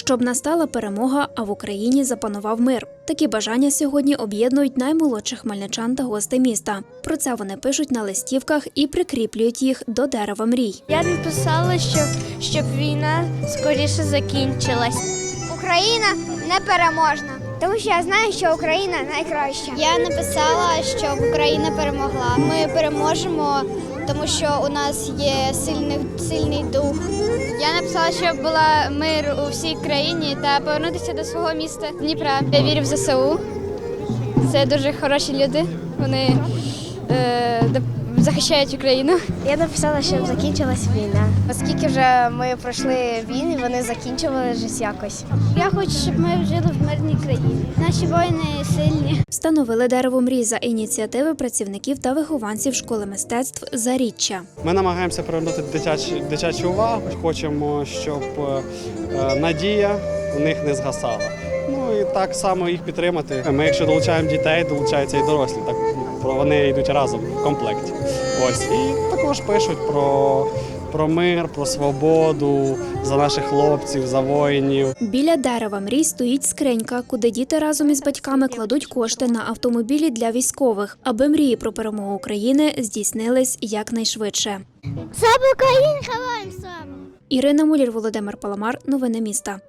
щоб настала перемога, а в Україні запанував мир. Такі бажання сьогодні об'єднують наймолодших хмельничан та гостей міста. Про це вони пишуть на листівках і прикріплюють їх до дерева мрій. Я написала, щоб, щоб війна скоріше закінчилась. Україна непереможна, тому що я знаю, що Україна найкраща. Я написала, щоб Україна перемогла. Ми переможемо, тому що у нас є сильний, сильний дух. Я написала, щоб була мир у всій країні та повернутися до свого міста Дніпра. Я вірю в ЗСУ. Це дуже хороші люди. Вони е, захищають Україну. Я написала, щоб закінчилась війна. Оскільки вже ми пройшли війни, вони закінчували закінчувалися якось. Я хочу, щоб ми жили в мирній країні. Наші воїни сильні. Встановили дерево мрій за ініціативи працівників та вихованців школи мистецтв Заріччя. Ми намагаємося привернути дитячу, дитячу увагу. Хочемо, щоб е, надія у них не згасала. Ну і так само їх підтримати. Ми, якщо долучаємо дітей, долучаються і дорослі. Так про вони йдуть разом в комплекті. Ось і також пишуть про, про мир, про свободу за наших хлопців, за воїнів. Біля дерева мрій стоїть скринька, куди діти разом із батьками кладуть кошти на автомобілі для військових, аби мрії про перемогу України здійснились якнайшвидше. Слава Україні! Ірина Мулір, Володимир Паламар. Новини міста.